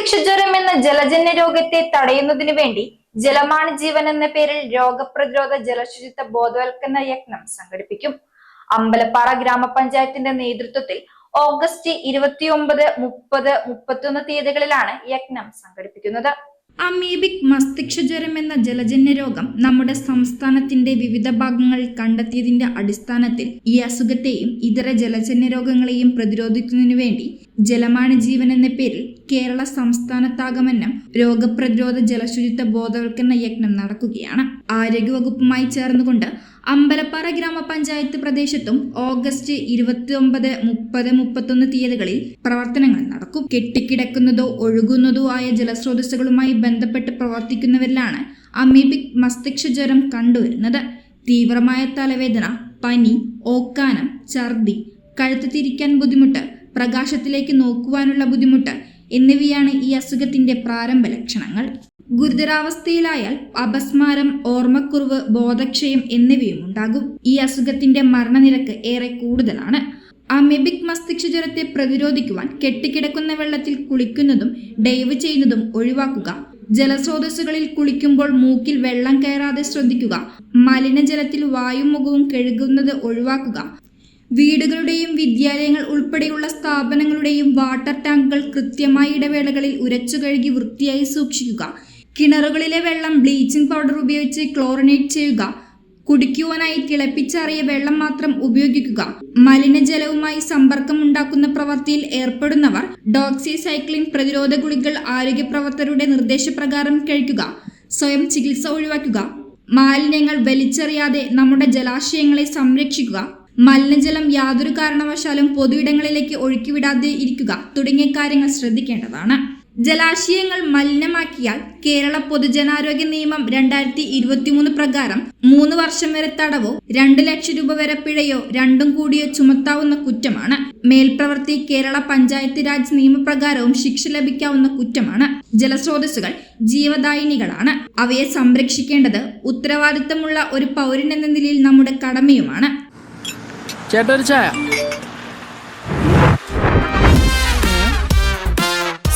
മസ്തിഷ്കജ്വരം എന്ന ജലജന്യ രോഗത്തെ തടയുന്നതിനു വേണ്ടി ജലമാണ് ജീവൻ എന്ന പേരിൽ രോഗപ്രതിരോധ ജലശുചിത്വ ബോധവൽക്കരണ യജ്ഞം സംഘടിപ്പിക്കും. അമ്പലപ്പാറ ഗ്രാമപഞ്ചായത്തിന്റെ നേതൃത്വത്തിൽ ഓഗസ്റ്റ് ഇരുപത്തിയൊമ്പത് മുപ്പത് മുപ്പത്തൊന്ന് തീയതികളിലാണ് യജ്ഞം സംഘടിപ്പിക്കുന്നത്. അമീബിക് മസ്തിഷ്കജ്വരം എന്ന ജലജന്യ രോഗം നമ്മുടെ സംസ്ഥാനത്തിന്റെ വിവിധ ഭാഗങ്ങളിൽ കണ്ടെത്തിയതിന്റെ അടിസ്ഥാനത്തിൽ ഈ അസുഖത്തെയും ഇതര ജലജന്യ രോഗങ്ങളെയും പ്രതിരോധിക്കുന്നതിനു വേണ്ടി ജലമാണ് ജീവൻ എന്ന പേരിൽ കേരള സംസ്ഥാനത്താകമന്നം രോഗപ്രതിരോധ ജലശുചിത്വ ബോധവൽക്കരണ യജ്ഞം നടക്കുകയാണ്. ആരോഗ്യവകുപ്പുമായി ചേർന്നുകൊണ്ട് അമ്പലപ്പാറ ഗ്രാമപഞ്ചായത്ത് പ്രദേശത്തും ഓഗസ്റ്റ് ഇരുപത്തി ഒമ്പത് മുപ്പത് മുപ്പത്തൊന്ന് തീയതികളിൽ പ്രവർത്തനങ്ങൾ നടക്കും. കെട്ടിക്കിടക്കുന്നതോ ഒഴുകുന്നതോ ആയ ജലസ്രോതസ്സുകളുമായി ബന്ധപ്പെട്ട് പ്രവർത്തിക്കുന്നവരിലാണ് അമീബിക് മസ്തിഷ്കജ്വരം കണ്ടുവരുന്നത്. തീവ്രമായ തലവേദന പനി ഓക്കാനം ഛർദി കഴുത്ത് തിരിക്കാൻ ബുദ്ധിമുട്ട് പ്രകാശത്തിലേക്ക് നോക്കുവാനുള്ള ബുദ്ധിമുട്ട് എന്നിവയാണ് ഈ അസുഖത്തിന്റെ പ്രാരംഭ ലക്ഷണങ്ങൾ. ഗുരുതരാവസ്ഥയിലായാൽ അപസ്മാരം ഓർമ്മക്കുറവ് ബോധക്ഷയം എന്നിവയും ഉണ്ടാകും. ഈ അസുഖത്തിന്റെ മരണനിരക്ക് ഏറെ കൂടുതലാണ്. അമീബിക് മസ്തിഷ്കജ്വരത്തെ പ്രതിരോധിക്കുവാൻ കെട്ടിക്കിടക്കുന്ന വെള്ളത്തിൽ കുളിക്കുന്നതും ഡൈവ് ചെയ്യുന്നതും ഒഴിവാക്കുക. ജലസ്രോതസ്സുകളിൽ കുളിക്കുമ്പോൾ മൂക്കിൽ വെള്ളം കയറാതെ ശ്രദ്ധിക്കുക. മലിനജലത്തിൽ വായും മുഖവും കഴുകുന്നത് ഒഴിവാക്കുക. വീടുകളുടെയും വിദ്യാലയങ്ങൾ ഉൾപ്പെടെയുള്ള സ്ഥാപനങ്ങളുടെയും വാട്ടർ ടാങ്കുകൾ കൃത്യമായ ഇടവേളകളിൽ ഉരച്ചു കഴുകി വൃത്തിയായി സൂക്ഷിക്കുക. കിണറുകളിലെ വെള്ളം ബ്ലീച്ചിംഗ് പൗഡർ ഉപയോഗിച്ച് ക്ലോറിനേറ്റ് ചെയ്യുക. കുടിക്കുവാനായി തിളപ്പിച്ചറിയ വെള്ളം മാത്രം ഉപയോഗിക്കുക. മലിനജലവുമായി സമ്പർക്കം ഉണ്ടാക്കുന്ന പ്രവൃത്തിയിൽ ഏർപ്പെടുന്നവർ ഡോക്സി ഡോക്സിസൈക്ലിൻ പ്രതിരോധ ഗുളികൾ ആരോഗ്യ പ്രവർത്തകരുടെ നിർദ്ദേശപ്രകാരം കഴിക്കുക. സ്വയം ചികിത്സ ഒഴിവാക്കുക. മാലിന്യങ്ങൾ വലിച്ചെറിയാതെ നമ്മുടെ ജലാശയങ്ങളെ സംരക്ഷിക്കുക. മലിനജലം യാതൊരു കാരണവശാലും പൊതുയിടങ്ങളിലേക്ക് ഒഴുക്കിവിടാതെ ഇരിക്കുക തുടങ്ങിയ കാര്യങ്ങൾ ശ്രദ്ധിക്കേണ്ടതാണ്. ജലാശയങ്ങൾ മലിനമാക്കിയാൽ കേരള പൊതുജനാരോഗ്യ നിയമം രണ്ടായിരത്തി ഇരുപത്തിമൂന്ന് പ്രകാരം മൂന്ന് വർഷം വരെ തടവോ രണ്ട് ലക്ഷം രൂപ വരെ പിഴയോ രണ്ടും കൂടിയോ ചുമത്താവുന്ന കുറ്റമാണ്. മേൽപ്രവർത്തി കേരള പഞ്ചായത്ത് രാജ് നിയമപ്രകാരവും ശിക്ഷ ലഭിക്കാവുന്ന കുറ്റമാണ്. ജലസ്രോതസ്സുകൾ ജീവദായിനികളാണ്. അവയെ സംരക്ഷിക്കേണ്ടത് ഉത്തരവാദിത്തമുള്ള ഒരു പൗരൻ എന്ന നിലയിൽ നമ്മുടെ കടമയുമാണ്. ചേട്ടാ ചായ.